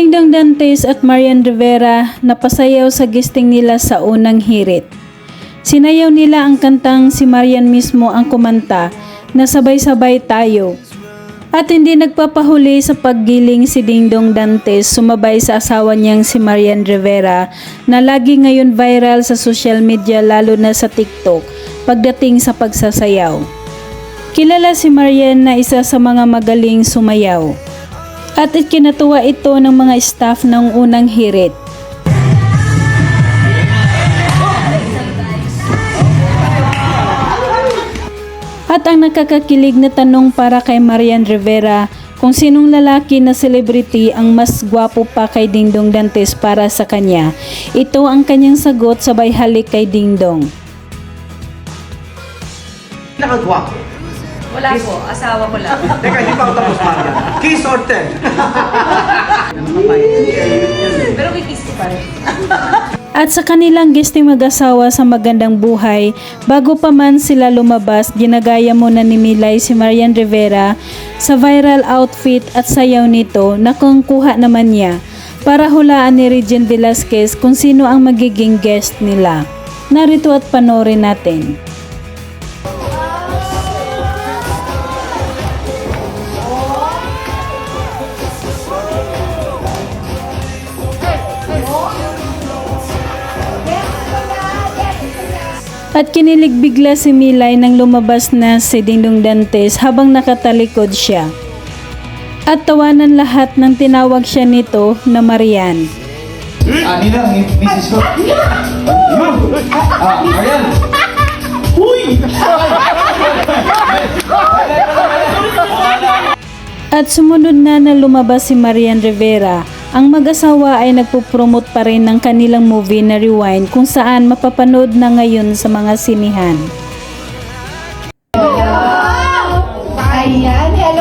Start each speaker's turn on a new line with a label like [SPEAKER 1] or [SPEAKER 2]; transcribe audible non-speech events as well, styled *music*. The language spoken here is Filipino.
[SPEAKER 1] Dingdong Dantes at Marian Rivera napasayaw sa gisting nila sa unang hirit. Sinayaw nila ang kantang si Marian mismo ang kumanta na sabay-sabay tayo. At hindi nagpapahuli sa paggiling si Dingdong Dantes sumabay sa asawa niyang si Marian Rivera na lagi ngayon viral sa social media lalo na sa TikTok pagdating sa pagsasayaw. Kilala si Marian na isa sa mga magaling sumayaw. At ikinatuwa ito ng mga staff ng unang hirit. At ang nakakakilig na tanong para kay Marian Rivera kung sinong lalaki na celebrity ang mas gwapo pa kay Dingdong Dantes para sa kanya. Ito ang kanyang sagot sabay halik kay Dingdong.
[SPEAKER 2] Nakagwapo.
[SPEAKER 3] Wala po, asawa ko lang.
[SPEAKER 2] Teka, hindi pa ako tapos, Maria. Kiss or ten? *laughs*
[SPEAKER 3] Pero may kiss ko pa rin.
[SPEAKER 1] At sa kanilang guesting mag-asawa sa magandang buhay, bago pa man sila lumabas, ginagaya muna ni Milay si Marian Rivera sa viral outfit at sayaw nito na kung kuha naman niya para hulaan ni Regine Velasquez kung sino ang magiging guest nila. Narito at panorin natin. At kinilig bigla si Milay nang lumabas na si Dingdong Dantes habang nakatalikod siya. At tawanan lahat ng tinawag siya nito na Marian.
[SPEAKER 4] Ah, Nina, mi- Mrs. Ko. Ah, Marian.
[SPEAKER 1] At sumunod na na lumabas si Marian Rivera. Ang mag-asawa ay nagpo-promote pa rin ng kanilang movie na Rewind kung saan mapapanood na ngayon sa mga sinihan. Ayan, hello